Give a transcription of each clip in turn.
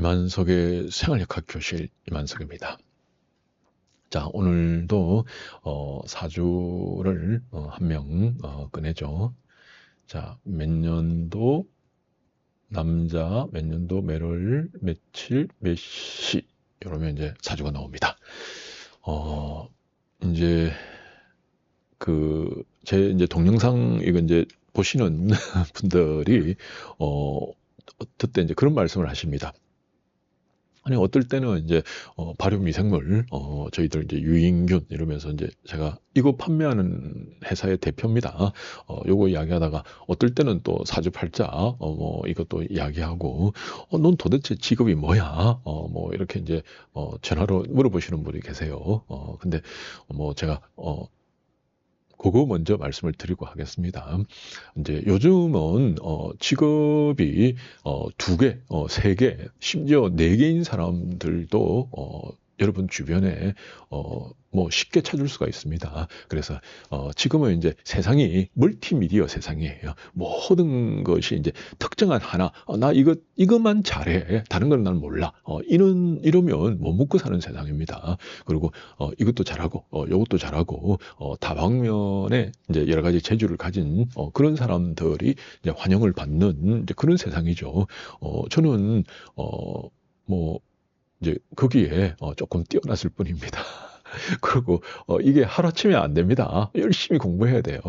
이만석의 생활역학 교실 이만석입니다. 자, 오늘도 어, 사주를 어, 한명 어, 꺼내죠. 자, 몇 년도 남자, 몇 년도 매월, 며칠, 몇 시, 이러면 이제 사주가 나옵니다. 어, 이제 그 제 이제 동영상 이거 이제 보시는 분들이 어, 그때 이제 그런 말씀을 하십니다. 아니 어떨 때는 이제 어, 발효 미생물 어, 저희들 이제 유인균 이러면서 이제 제가 이거 판매하는 회사의 대표입니다. 어, 요거 이야기하다가 어떨 때는 또 사주팔자 어, 뭐 이것도 이야기하고 어, 넌 도대체 직업이 뭐야? 어, 뭐 이렇게 이제 어, 전화로 물어보시는 분이 계세요. 어, 근데 뭐 제가 어, 그거 먼저 말씀을 드리고 하겠습니다. 이제 요즘은 어, 직업이 어, 두 개, 어, 세 개, 심지어 네 개인 사람들도 어, 여러분 주변에 어, 뭐 쉽게 찾을 수가 있습니다. 그래서 어, 지금은 이제 세상이 멀티미디어 세상이에요. 모든 것이 이제 특정한 하나, 어, 나 이거 이것만 잘해, 다른 건 난 몰라. 어, 이런 이러면 못 먹고 사는 세상입니다. 그리고 어, 이것도 잘하고, 어, 이것도 잘하고, 어, 다방면에 이제 여러 가지 재주를 가진 어, 그런 사람들이 이제 환영을 받는 이제 그런 세상이죠. 어, 저는 어, 뭐 이제 거기에 어, 조금 뛰어났을 뿐입니다. 그리고 어, 이게 하루아침에 안 됩니다. 열심히 공부해야 돼요.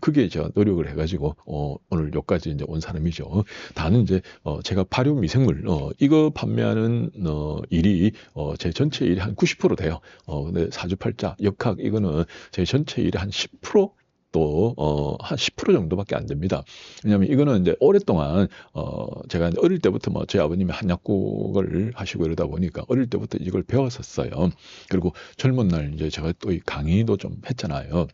그게 제가 노력을 해가지고 어, 오늘 여기까지 이제 온 사람이죠. 다는 이제 어, 제가 발효 미생물 어, 이거 판매하는 어, 일이 어, 제 전체 일이 한90% 돼요. 어, 근데 사주팔자, 역학 이거는 제 전체 일이 한10% 또, 어, 한 10% 정도밖에 안 됩니다. 왜냐하면 이거는 이제 오랫동안, 어, 제가 어릴 때부터 뭐 제 아버님이 한약국을 하시고 이러다 보니까 어릴 때부터 이걸 배웠었어요. 그리고 젊은 날 이제 제가 또 이 강의도 좀 했잖아요.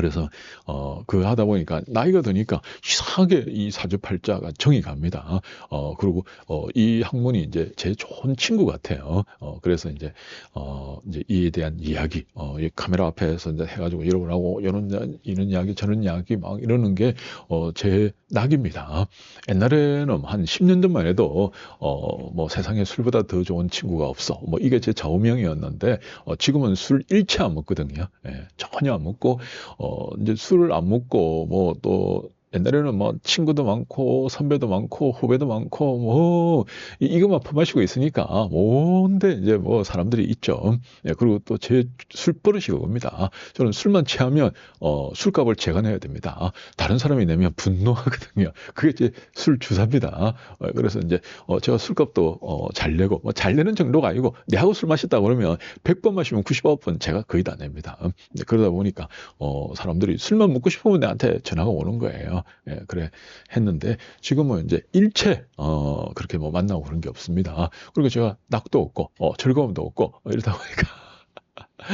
그래서 어 그 하다 보니까 나이가 드니까 이상하게 이 사주팔자가 정이 갑니다. 어 그리고 어 이 학문이 이제 제 좋은 친구 같아요. 어 그래서 이제 어 이제 이에 대한 이야기 어이 카메라 앞에서 이제 해가지고 여러분하고 이런 이런 이야기 저런 이야기 막 이러는 게 어 제 낙입니다. 옛날에는 한 10년 전만 해도 어 뭐 세상에 술보다 더 좋은 친구가 없어 뭐 이게 제 좌우명이었는데 어 지금은 술 일체 안 먹거든요. 예, 전혀 안 먹고 어, 이제 술을 안 먹고 뭐 또 옛날에는 뭐 친구도 많고 선배도 많고 후배도 많고 뭐 이것만 퍼마시고 있으니까 뭔데 이제 뭐 사람들이 있죠. 예, 그리고 또 제 술버릇이 그겁니다. 저는 술만 취하면 어 술값을 제가 내야 됩니다. 다른 사람이 내면 분노하거든요. 그게 제술 주사입니다. 어, 그래서 이제 어 제가 술값도 어 잘 내고 뭐 잘 내는 정도가 아니고 내하고 술 마셨다 그러면 100번 마시면 99번 제가 거의 다 냅니다. 네, 그러다 보니까 어 사람들이 술만 먹고 싶으면 내한테 전화가 오는 거예요. 예, 그래 했는데 지금은 이제 일체 어 그렇게 뭐 만나고 그런 게 없습니다. 그리고 제가 낙도 없고 어 즐거움도 없고 어, 이러다 보니까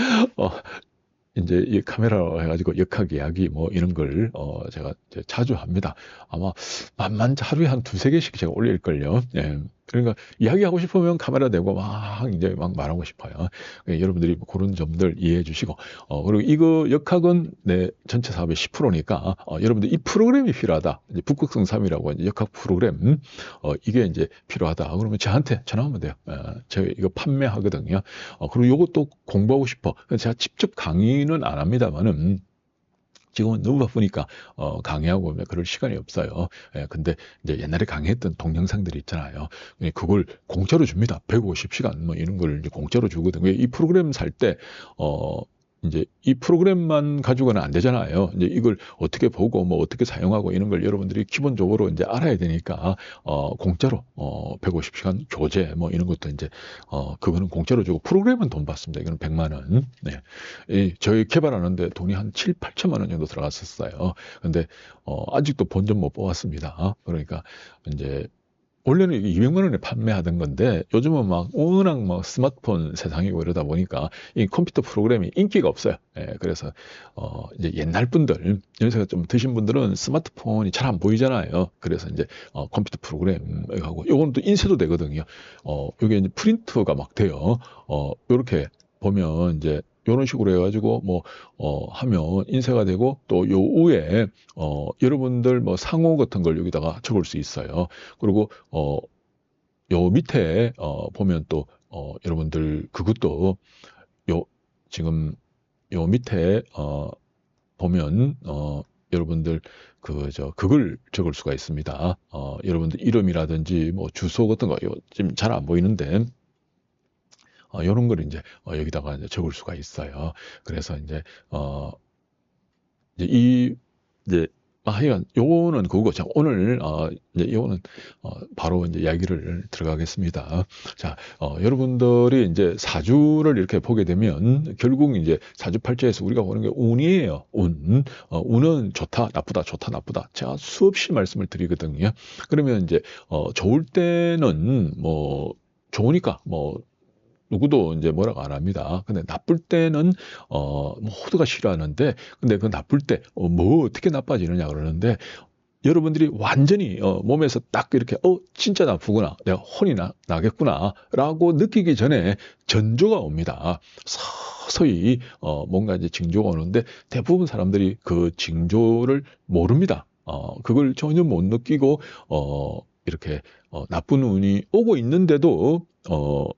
어 이제 이 카메라로 해가지고 역학 이야기 뭐 이런 걸 어 제가 자주 합니다. 아마 만만 하루에 한 두세 개씩 제가 올릴걸요. 예. 그러니까 이야기하고 싶으면 카메라 대고 막 이제 막 말하고 싶어요. 그러니까 여러분들이 뭐 그런 점들 이해해 주시고 어 그리고 이거 역학은 내 전체 사업의 10%니까 어 여러분들 이 프로그램이 필요하다. 이제 북극성 3이라고 이제 역학 프로그램 어 이게 이제 필요하다. 그러면 저한테 전화하면 돼요. 어, 제가 이거 판매하거든요. 어 그리고 요것도 공부하고 싶어. 제가 직접 강의는 안 합니다만은 지금은 너무 바쁘니까 어, 강의하고 그럴 시간이 없어요. 예, 근데 이제 옛날에 강의했던 동영상들이 있잖아요. 예, 그걸 공짜로 줍니다. 150시간 뭐 이런 걸 이제 공짜로 주거든요. 이 프로그램 살 때 어, 이제 이 프로그램만 가지고는 안 되잖아요. 이제 이걸 어떻게 보고 뭐 어떻게 사용하고 이런 걸 여러분들이 기본적으로 이제 알아야 되니까 어 공짜로 어 150시간 교재 뭐 이런 것도 이제 어 그거는 공짜로 주고 프로그램은 돈 받습니다. 이거는 100만 원. 네. 이 저희 개발하는데 돈이 한 7, 8천만 원 정도 들어갔었어요. 근데 어 아직도 본전 못 뽑았습니다. 그러니까 이제 원래는 이게 200만 원에 판매하던 건데 요즘은 막 워낙 막 스마트폰 세상이고 이러다 보니까 이 컴퓨터 프로그램이 인기가 없어요. 예, 그래서 어 이제 옛날 분들 연세가 좀 드신 분들은 스마트폰이 잘 안 보이잖아요. 그래서 이제 어 컴퓨터 프로그램 하고 요건 또 인쇄도 되거든요. 어 요게 이제 프린트가 막 돼요. 어 요렇게 보면 이제 이런 식으로 해가지고 뭐 어, 하면 인쇄가 되고 또요 위에 어, 여러분들 뭐 상호 같은 걸 여기다가 적을 수 있어요. 그리고 어, 요 밑에 어, 보면 또 어, 여러분들 그것도 요 지금 요 밑에 어, 보면 어, 여러분들 그 저 그걸 적을 수가 있습니다. 어, 여러분들 이름이라든지 뭐 주소 같은 거 지금 잘 안 보이는데 어, 이런 걸 이제 어, 여기다가 이제 적을 수가 있어요. 그래서 이제 어 이제 이 이제 아, 하여간 요거는 그거고 자 오늘 어 이제 요거는 어 바로 이제 이야기를 들어가겠습니다. 자, 어 여러분들이 이제 사주를 이렇게 보게 되면 결국 이제 사주팔자에서 우리가 보는 게 운이에요. 운. 어 운은 좋다, 나쁘다, 좋다, 나쁘다. 제가 수없이 말씀을 드리거든요. 그러면 이제 어 좋을 때는 뭐 좋으니까 뭐 누구도 이제 뭐라고 안 합니다. 근데 나쁠 때는 어 모두가 싫어하는데 근데 그 나쁠 때어뭐 어떻게 나빠지느냐 그러는데 여러분들이 완전히 어 몸에서 딱 이렇게 어 진짜 나쁘구나 내가 혼이 나, 나겠구나라고 느끼기 전에 전조가 옵니다. 서서히 어 뭔가 이제 징조가 오는데 대부분 사람들이 그 징조를 모릅니다. 어 그걸 전혀 못 느끼고 어 이렇게 어 나쁜 운이 오고 있는데도 어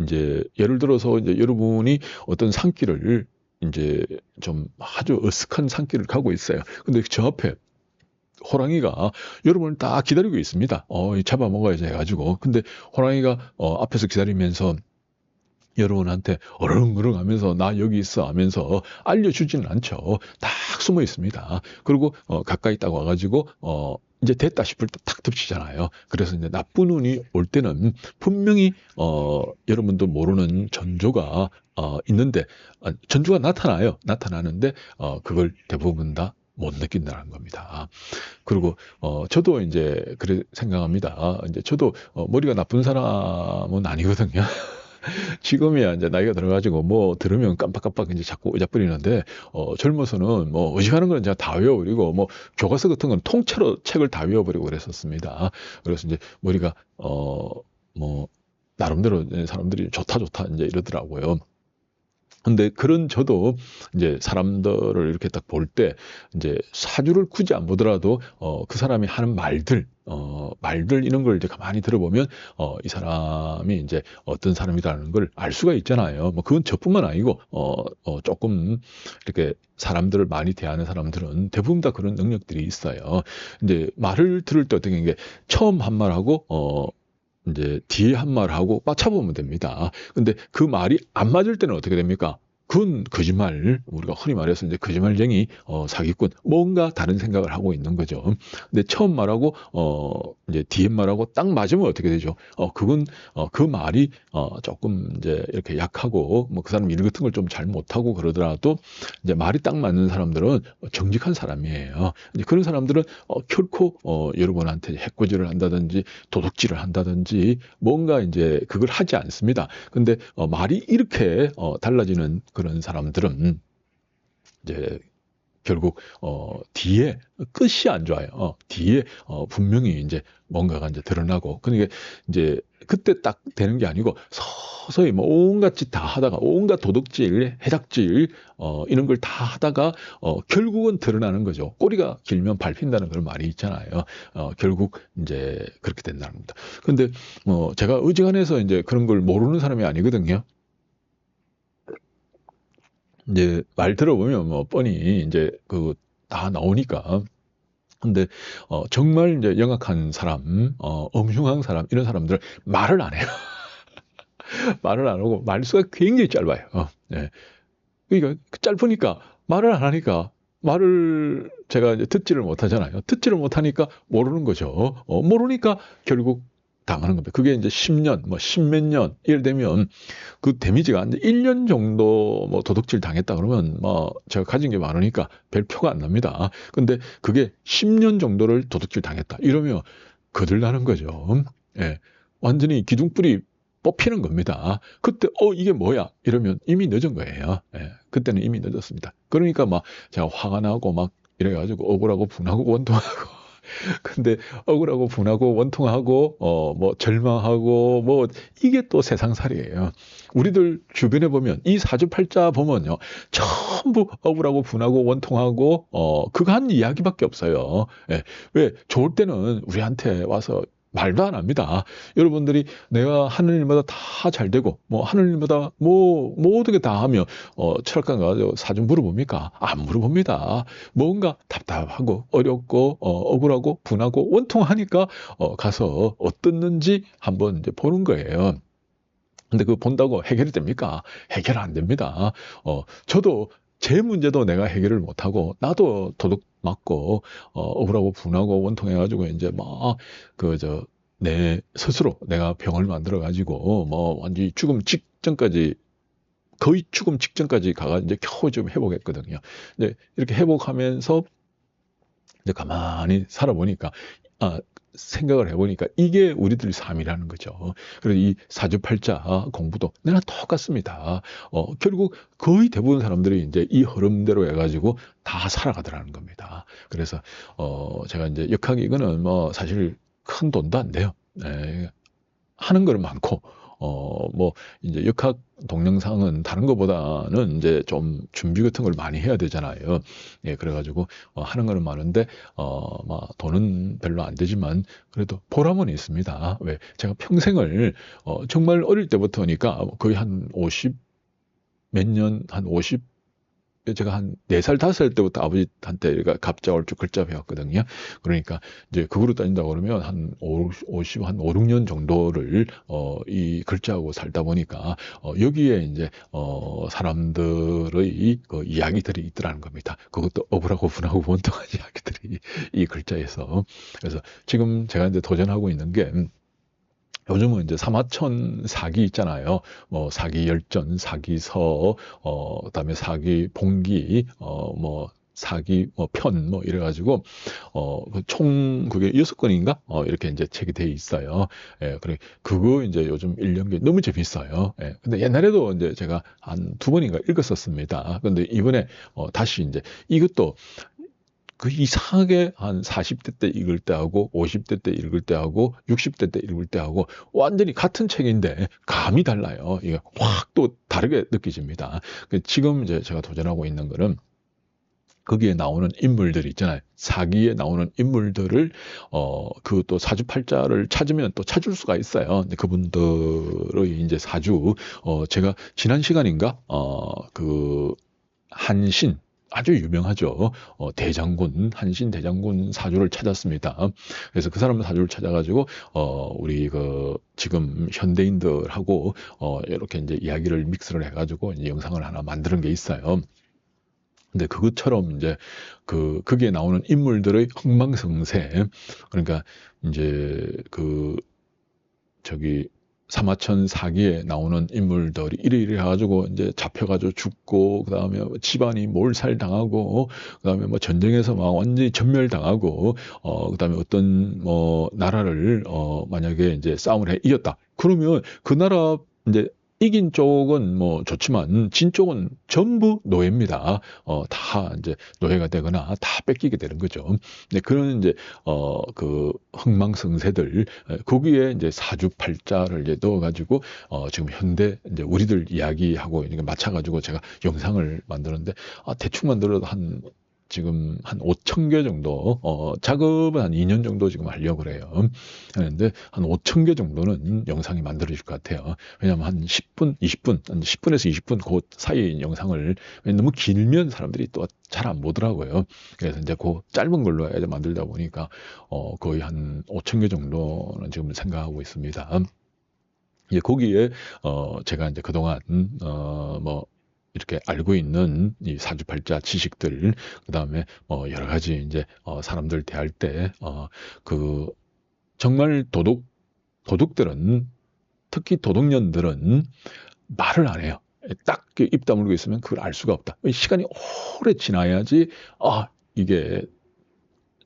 이제 예를 들어서 이제 여러분이 어떤 산길을 이제 좀 아주 어색한 산길을 가고 있어요. 근데 저 앞에 호랑이가 여러분을 딱 기다리고 있습니다. 어, 잡아먹어야지 해가지고. 근데 호랑이가 어, 앞에서 기다리면서 여러분한테 어렁어렁 하면서 나 여기 있어 하면서 알려주지는 않죠. 딱 숨어 있습니다. 그리고 어, 가까이 딱 와가지고 어, 이제 됐다 싶을 때 탁 덮치잖아요. 그래서 이제 나쁜 운이 올 때는 분명히 어, 여러분도 모르는 전조가 어, 있는데 아, 전조가 나타나요. 나타나는데 어, 그걸 대부분 다 못 느낀다는 겁니다. 그리고 어 저도 이제 그래 생각합니다. 이제 저도 어, 머리가 나쁜 사람은 아니거든요. 지금이야 이제 나이가 들어가지고 뭐 들으면 깜빡깜빡 이제 자꾸 의자뿌리는데 어 젊어서는 뭐 의식하는 건 제가 다 외워버리고 뭐 교과서 같은 건 통째로 책을 다 외워버리고 그랬었습니다. 그래서 이제 머리가 어 뭐 나름대로 사람들이 좋다 좋다 이제 이러더라고요. 근데 그런 저도 이제 사람들을 이렇게 딱 볼 때 이제 사주를 굳이 안 보더라도 어 그 사람이 하는 말들 어 말들 이런 걸 이제 가만히 들어보면 어 이 사람이 이제 어떤 사람이라는 걸 알 수가 있잖아요. 뭐 그건 저뿐만 아니고 어, 어 조금 이렇게 사람들을 많이 대하는 사람들은 대부분 다 그런 능력들이 있어요. 이제 말을 들을 때 어떻게 게 처음 한 말하고 어 이제 뒤에 한 말하고 맞춰보면 됩니다. 근데 그 말이 안 맞을 때는 어떻게 됩니까? 그건 거짓말, 우리가 흔히 말해서 이제 거짓말쟁이, 어, 사기꾼, 뭔가 다른 생각을 하고 있는 거죠. 근데 처음 말하고, 어, 이제 뒤에 말하고 딱 맞으면 어떻게 되죠? 어, 그건, 어, 그 말이, 어, 조금 이제 이렇게 약하고, 뭐 그 사람 일 같은 걸 좀 잘 못하고 그러더라도, 이제 말이 딱 맞는 사람들은 정직한 사람이에요. 이제 그런 사람들은, 어, 결코, 어, 여러분한테 해코지를 한다든지, 도둑질을 한다든지, 뭔가 이제 그걸 하지 않습니다. 근데, 어, 말이 이렇게, 어, 달라지는 그런 사람들은 이제 결국 어 뒤에 끝이 안 좋아요. 어, 뒤에 어 분명히 이제 뭔가가 이제 드러나고 그러니까 이제 그때 딱 되는 게 아니고 서서히 뭐 온갖 짓 다 하다가 온갖 도둑질, 해작질 어 이런 걸 다 하다가 어 결국은 드러나는 거죠. 꼬리가 길면 밟힌다는 그런 말이 있잖아요. 어 결국 이제 그렇게 된다는 겁니다. 근데 뭐 제가 의지간해서 이제 그런 걸 모르는 사람이 아니거든요. 이제 말 들어보면 뭐 뻔히 이제 그 다 나오니까. 근데 어 정말 이제 영악한 사람, 어 엄흉한 사람 이런 사람들은 말을 안 해요. 말을 안 하고 말수가 굉장히 짧아요. 어, 네. 그러니까 짧으니까 말을 안 하니까 말을 제가 이제 듣지를 못하잖아요. 듣지를 못하니까 모르는 거죠. 어, 모르니까 결국 당하는 겁니다. 그게 이제 10년, 뭐 10몇 년, 이래 되면 그 데미지가 이제 1년 정도 뭐 도둑질 당했다 그러면 뭐 제가 가진 게 많으니까 별 표가 안 납니다. 근데 그게 10년 정도를 도둑질 당했다. 이러면 거들나는 거죠. 예. 완전히 기둥불이 뽑히는 겁니다. 그때 어 이게 뭐야 이러면 이미 늦은 거예요. 예. 그때는 이미 늦었습니다. 그러니까 막 제가 화가 나고 막 이래가지고 억울하고 분하고 원통하고 근데 억울하고 분하고 원통하고 어 뭐 절망하고 뭐 이게 또 세상살이에요. 우리들 주변에 보면 이 사주팔자 보면요 전부 억울하고 분하고 원통하고 어 그거 한 이야기밖에 없어요. 예. 왜 좋을 때는 우리한테 와서 말도 안 합니다. 여러분들이 내가 하는 일마다 다 잘 되고 뭐 하는 일마다 뭐 모든 게 다 하며 어 철학관 가서 사좀 물어봅니까? 안 물어봅니다. 뭔가 답답하고 어렵고 어, 억울하고 분하고 원통하니까 어 가서 어떻는지 한번 이제 보는 거예요. 근데 그 본다고 해결이 됩니까? 해결 안 됩니다. 어 저도 제 문제도 내가 해결을 못하고 나도 도둑 맞고 어, 억울하고 분하고 원통해가지고 이제 막 그 저 내 스스로 내가 병을 만들어 가지고 뭐 완전히 죽음 직전까지 거의 죽음 직전까지 가가 이제 겨우 좀 회복했거든요. 이제 이렇게 회복하면서 이제 가만히 살아보니까 아 생각을 해보니까 이게 우리들 삶이라는 거죠. 그래서 이 사주팔자 공부도 내가 똑같습니다. 어, 결국 거의 대부분 사람들이 이제 이 흐름대로 해가지고 다 살아가더라는 겁니다. 그래서 어, 제가 이제 역학 이거는 뭐 사실 큰 돈도 안 돼요. 네. 하는 거는 많고 어, 뭐, 이제 역학 동영상은 다른 것보다는 이제 좀 준비 같은 걸 많이 해야 되잖아요. 예, 그래가지고, 어, 하는 거는 많은데, 어, 막 돈은 별로 안 되지만, 그래도 보람은 있습니다. 왜? 제가 평생을, 어, 정말 어릴 때부터니까 거의 한 50, 몇 년, 한 50, 제가 한 4살, 5살 때부터 아버지한테 갑자 얼쭉 글자 배웠거든요. 그러니까 이제 그거로 따진다고 그러면 한 50, 한 5, 6년 정도를 어, 이 글자하고 살다 보니까 어, 여기에 이제 어, 사람들의 그 이야기들이 있더라는 겁니다. 그것도 억울하고 분하고 원통한 이야기들이 이 글자에서. 그래서 지금 제가 이제 도전하고 있는 게 요즘은 이제 사마천 사기 있잖아요. 뭐 사기 열전, 사기 서, 어, 그다음에 사기 봉기, 어, 뭐 사기 뭐 편 뭐 이래 가지고 어총 그 그게 여섯 건인가 어 이렇게 이제 책이 돼 있어요. 예, 그래 그거 이제 요즘 1년기 너무 재밌어요. 예, 근데 옛날에도 이제 제가 한 두 번인가 읽었었습니다. 근데 이번에 어 다시 이제 이것도 그 이상하게 한 40대 때 읽을 때하고 50대 때 읽을 때하고 60대 때 읽을 때하고 완전히 같은 책인데 감이 달라요. 이게 확 또 다르게 느껴집니다. 그 지금 이제 제가 도전하고 있는 거는 거기에 나오는 인물들 있잖아요. 사기에 나오는 인물들을 어 그 또 사주팔자를 찾으면 또 찾을 수가 있어요. 근데 그분들의 이제 사주 어 제가 지난 시간인가 어그 한신 아주 유명하죠. 어, 대장군, 한신 대장군 사주를 찾았습니다. 그래서 그 사람 사주를 찾아가지고, 어, 우리 그, 지금 현대인들하고, 어, 이렇게 이제 이야기를 믹스를 해가지고, 이제 영상을 하나 만드는 게 있어요. 근데 그것처럼 이제 그, 거기에 나오는 인물들의 흥망성쇠, 그러니까 이제 그, 저기, 사마천 사기에 나오는 인물들이 이래 이래 해가지고 이제 잡혀가지고 죽고 그 다음에 집안이 몰살 당하고 그 다음에 뭐 전쟁에서 막 완전히 전멸 당하고 어그 다음에 어떤 뭐 나라를 어 만약에 이제 싸움을 해 이겼다. 그러면 그 나라 이제 이긴 쪽은 뭐 좋지만 진 쪽은 전부 노예입니다. 어, 다 이제 노예가 되거나 다 뺏기게 되는 거죠. 네, 그런 이제 어, 그 흥망성쇠들 거기에 이제 사주팔자를 이제 넣어가지고 어, 지금 현대 이제 우리들 이야기하고 이렇게 맞춰가지고 제가 영상을 만드는데 아, 대충 만들어도 한 지금 한 5천 개 정도, 어, 작업은 한 2년 정도 지금 하려고 그래요. 하는데 한 5천 개 정도는 영상이 만들어질 것 같아요. 왜냐하면 한 10분, 20분, 한 10분에서 20분 그 사이 영상을 너무 길면 사람들이 또 잘 안 보더라고요. 그래서 이제 그 짧은 걸로 만들다 보니까 어, 거의 한 5천 개 정도는 지금 생각하고 있습니다. 예, 거기에 어 제가 이제 그동안 어뭐 이렇게 알고 있는 이 사주팔자 지식들, 그 다음에 뭐 여러 가지 이제 어 사람들 대할 때, 어그 정말 도둑, 도둑들은, 특히 도둑년들은 말을 안 해요. 딱 입 다물고 있으면 그걸 알 수가 없다. 시간이 오래 지나야지, 아, 이게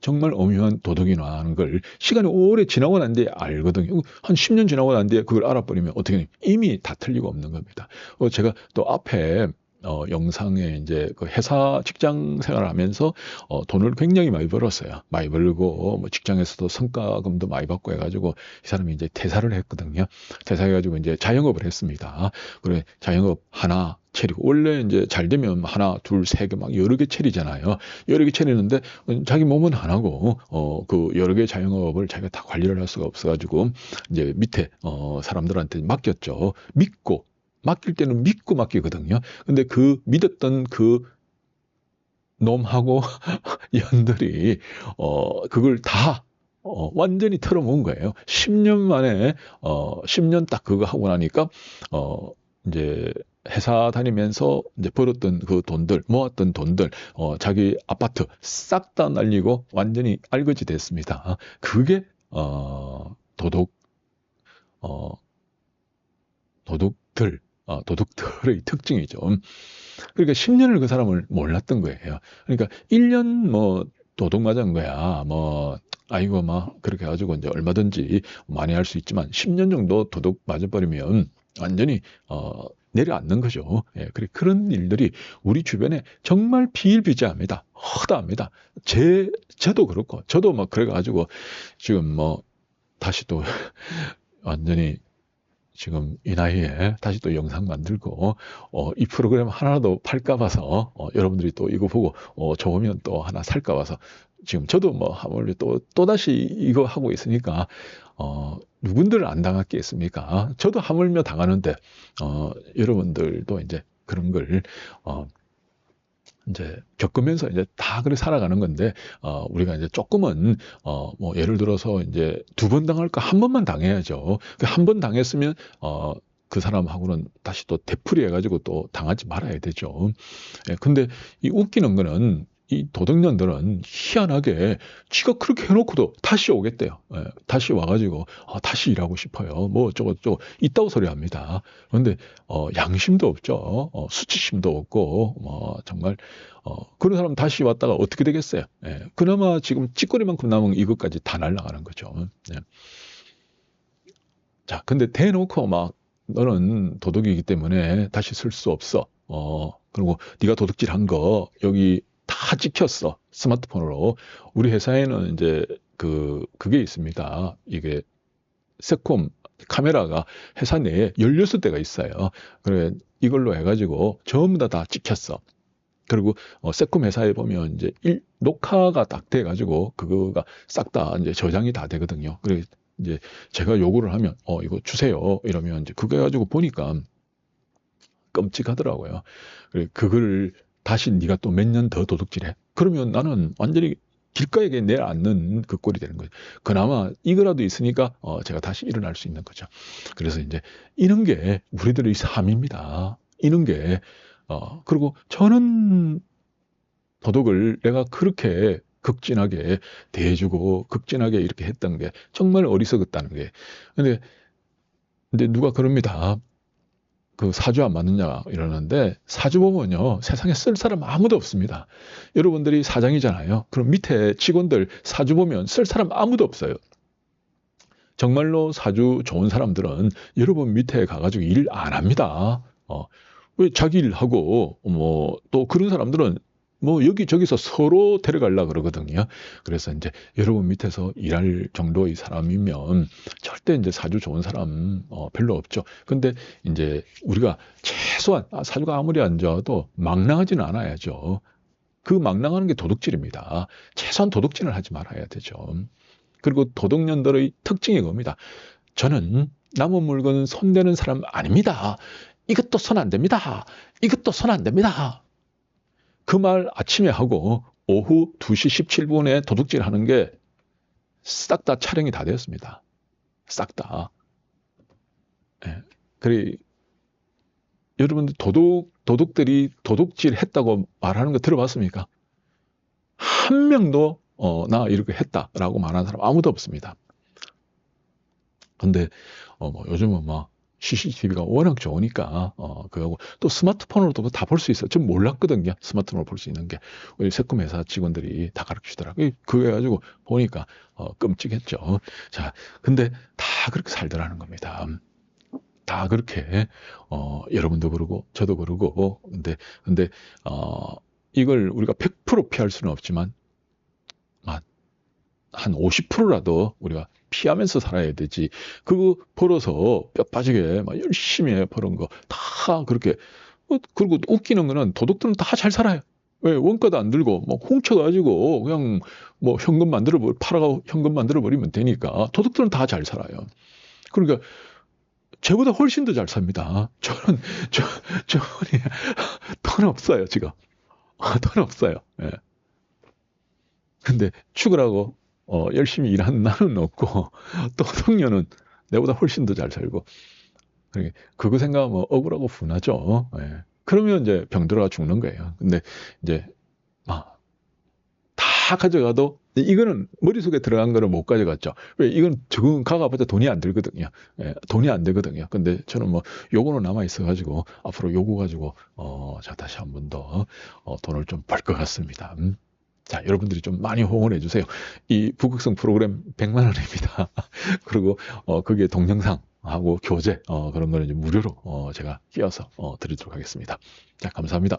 정말 오묘한 도둑이나 하는 걸 시간이 오래 지나고 난 뒤에 알거든요. 한 10년 지나고 난 뒤에 그걸 알아버리면 어떻게 이미 다 틀리고 없는 겁니다. 어, 제가 또 앞에 어, 영상에 이제 그 회사 직장 생활을 하면서 어, 돈을 굉장히 많이 벌었어요. 많이 벌고 뭐 직장에서도 성과금도 많이 받고 해가지고 이 사람이 이제 퇴사를 했거든요. 퇴사해가지고 이제 자영업을 했습니다. 그래 자영업 하나 체리고 원래 이제 잘 되면 하나 둘 세 개 막 여러 개 체리잖아요. 여러 개 체리는데 자기 몸은 하나고 어 그 여러 개 자영업을 자기가 다 관리를 할 수가 없어가지고 이제 밑에 어 사람들한테 맡겼죠. 믿고 맡길 때는 믿고 맡기거든요. 근데 그 믿었던 그 놈하고 연들이 어 그걸 다 어, 완전히 털어먹은 거예요. 10년 만에 어 10년 딱 그거 하고 나니까 어 이제 회사 다니면서 이제 벌었던 그 돈들, 모았던 돈들, 어, 자기 아파트 싹 다 날리고 완전히 알거지 됐습니다. 그게, 어, 도둑, 어, 도둑들, 어, 도둑들의 특징이죠. 그러니까 10년을 그 사람을 몰랐던 거예요. 그러니까 1년 뭐 도둑 맞은 거야. 뭐, 아이고, 막, 그렇게 해가지고 이제 얼마든지 많이 할 수 있지만 10년 정도 도둑 맞아버리면 완전히, 어, 내려앉는 거죠. 예, 그래, 그런 일들이 우리 주변에 정말 비일비재합니다. 허다합니다. 제, 저도 그렇고, 저도 막 그래가지고 지금 뭐, 다시 또 완전히 지금 이 나이에 다시 또 영상 만들고 어, 이 프로그램 하나도 팔까 봐서 어, 여러분들이 또 이거 보고 어, 좋으면 또 하나 살까 봐서 지금 저도 뭐 하물며 또 또다시 이거 하고 있으니까 어, 누군들 안 당했겠습니까? 저도 하물며 당하는데 어, 여러분들도 이제 그런 걸 어, 이제 겪으면서 이제 다 그래 살아가는 건데 어 우리가 이제 조금은 어 뭐 예를 들어서 이제 두 번 당할까 한 번만 당해야죠. 그 한 번 당했으면 어그 사람하고는 다시 또 되풀이 해가지고 또 당하지 말아야 되죠. 예, 근데 이 웃기는 거는 이 도덕년들은 희한하게 지가 그렇게 해놓고도 다시 오겠대요. 예, 다시 와가지고 아, 다시 일하고 싶어요. 뭐 어쩌고 저쩌고 있다고 소리 합니다. 그런데 어, 양심도 없죠. 어, 수치심도 없고 뭐 정말 어, 그런 사람 다시 왔다가 어떻게 되겠어요? 예, 그나마 지금 찌꺼리만큼 남은 이것까지 다 날라가는 거죠. 예. 자, 근데 대놓고 막 너는 도둑이기 때문에 다시 쓸 수 없어. 어, 그리고 네가 도둑질한 거 여기 다 찍혔어. 스마트폰으로. 우리 회사에는 이제 그, 그게 있습니다. 이게 세콤 카메라가 회사 내에 16대가 있어요. 그래, 이걸로 해가지고 전부 다 다 찍혔어. 그리고 어, 세콤 회사에 보면 이제 일, 녹화가 딱 돼가지고 그거가 싹 다 이제 저장이 다 되거든요. 그래 이제 제가 요구를 하면 어 이거 주세요 이러면 이제 그거 해가지고 보니까 끔찍하더라고요. 그래 그걸 다시 네가 또 몇 년 더 도둑질해. 그러면 나는 완전히 길가에 내앉는 그 꼴이 되는 거죠. 그나마 이거라도 있으니까 어, 제가 다시 일어날 수 있는 거죠. 그래서 이제 이런 게 우리들의 삶입니다. 이런 게 어, 그리고 저는 도덕을 내가 그렇게 극진하게 대해주고 극진하게 이렇게 했던 게 정말 어리석었다는 게. 근데 근데 누가 그럽니다. 그 사주 안 맞느냐 이러는데 사주 보면요 세상에 쓸 사람 아무도 없습니다. 여러분들이 사장이잖아요. 그럼 밑에 직원들 사주 보면 쓸 사람 아무도 없어요. 정말로 사주 좋은 사람들은 여러분 밑에 가가지고 일 안 합니다. 어, 왜 자기 일하고 뭐 또 그런 사람들은 뭐 여기저기서 서로 데려가려 그러거든요. 그래서 이제 여러분 밑에서 일할 정도의 사람이면 절대 이제 사주 좋은 사람 어, 별로 없죠. 근데 이제 우리가 최소한 아, 사주가 아무리 안 좋아도 망랑하지는 않아야죠. 그 망랑하는 게 도둑질입니다. 최소한 도둑질을 하지 말아야 되죠. 그리고 도둑년들의 특징이 겁니다. 저는 남은 물건 손대는 사람 아닙니다. 이것도 손 안 됩니다. 이것도 손 안 됩니다. 그 말 아침에 하고 오후 2시 17분에 도둑질 하는 게 싹 다 촬영이 다 되었습니다. 싹 다. 예. 그래, 여러분들 도둑, 도둑들이 도둑질 했다고 말하는 거 들어봤습니까? 한 명도, 어, 나 이렇게 했다라고 말하는 사람 아무도 없습니다. 근데, 어, 뭐, 요즘은 막, CCTV가 워낙 좋으니까 어 그거고 또 스마트폰으로도 다 볼 수 있어. 좀 몰랐거든요. 스마트폰으로 볼 수 있는 게 우리 세금 회사 직원들이 다 가르치더라고요. 그거 해가지고 보니까 어 끔찍했죠. 자, 근데 다 그렇게 살더라는 겁니다. 다 그렇게 어 여러분도 그러고 저도 그러고 근데 근데 어 이걸 우리가 100% 피할 수는 없지만 한 50%라도 우리가 피하면서 살아야 되지. 그거 벌어서 뼈 빠지게 막 열심히 버는 거 다 그렇게 어, 그리고 웃기는 거는 도둑들은 다 잘 살아요. 왜 원가도 안 들고 뭐 훔쳐가지고 그냥 뭐 현금 만들어 버 팔아가 현금 만들어 버리면 되니까 도둑들은 다 잘 살아요. 그러니까 저보다 훨씬 더 잘 삽니다. 저는 저 저는 돈 없어요 지금 돈 없어요. 예. 근데 축을하고 어, 열심히 일하는 나는 없고 또 동료는 내보다 훨씬 더 잘 살고 그러니까 그거 생각하면 억울하고 분하죠. 예. 그러면 이제 병들어가 죽는 거예요. 근데 이제 아, 다 가져가도 이거는 머릿속에 들어간 거를 못 가져갔죠. 왜 이건 적응 가가보자 돈이 안 들거든요. 예, 돈이 안 되거든요. 근데 저는 뭐 요거는 남아 있어 가지고 앞으로 요거 가지고 어, 자 다시 한 번 더 어, 돈을 좀 벌 것 같습니다. 음. 자, 여러분들이 좀 많이 후원해 주세요. 이 북극성 프로그램 100만 원입니다. 그리고 어 거기에 동영상 하고 교재 어 그런 거는 무료로 어 제가 끼워서 어 드리도록 하겠습니다. 자, 감사합니다.